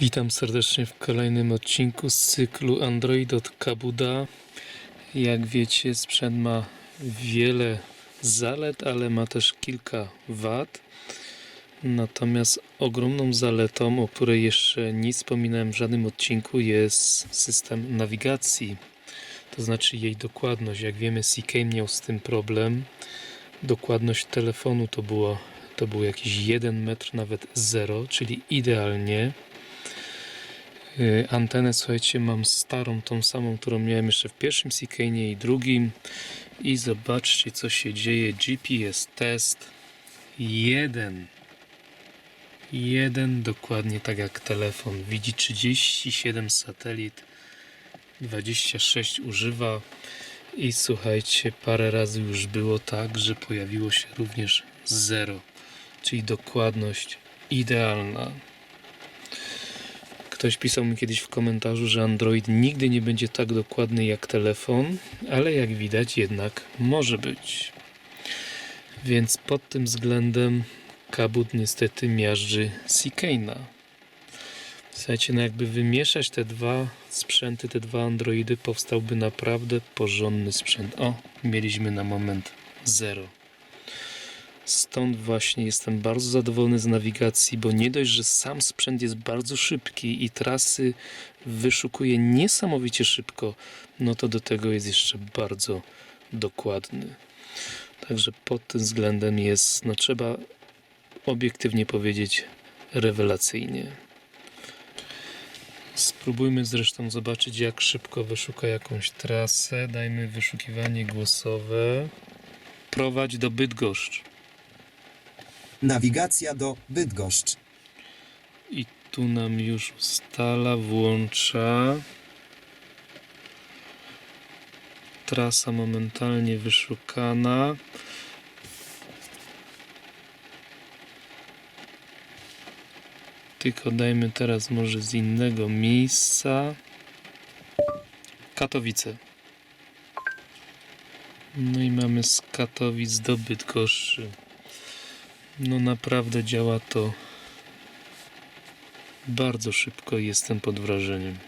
Witam serdecznie w kolejnym odcinku z cyklu Android od Kabuda. Jak wiecie, sprzęt ma wiele zalet, ale ma też kilka wad. Natomiast ogromną zaletą, o której jeszcze nie wspominałem w żadnym odcinku, jest system nawigacji. To znaczy jej dokładność. Jak wiemy, CK miał z tym problem. Dokładność telefonu to było, to był jakiś 1 metr, nawet 0, czyli idealnie. Y, Antenę, słuchajcie, mam starą, tą samą, którą miałem jeszcze w pierwszym Cicanie i drugim. I zobaczcie, co się dzieje. GPS test. Jeden. Jeden, dokładnie tak jak telefon. Widzi 37 satelit, 26 używa. I słuchajcie, parę razy już było tak, że pojawiło się również 0, czyli dokładność idealna. Ktoś pisał mi kiedyś w komentarzu, że Android nigdy nie będzie tak dokładny jak telefon, ale jak widać jednak może być. Więc pod tym względem Kabut niestety miażdży Cicana. Słuchajcie, no jakby wymieszać te dwa sprzęty, te dwa Androidy, powstałby naprawdę porządny sprzęt. O, mieliśmy na moment zero. Stąd właśnie jestem bardzo zadowolony z nawigacji, bo nie dość, że sam sprzęt jest bardzo szybki i trasy wyszukuje niesamowicie szybko, no to do tego jest jeszcze bardzo dokładny. Także pod tym względem jest, no trzeba obiektywnie powiedzieć, rewelacyjnie. Spróbujmy zresztą zobaczyć, jak szybko wyszuka jakąś trasę. Dajmy wyszukiwanie głosowe. Prowadź do Bydgoszcz. Nawigacja do Bydgoszcz. I tu nam już ustala, włącza. Trasa momentalnie wyszukana. Tylko dajmy teraz może z innego miejsca. Katowice. No i mamy z Katowic do Bydgoszczy. No naprawdę działa to bardzo szybko i jestem pod wrażeniem.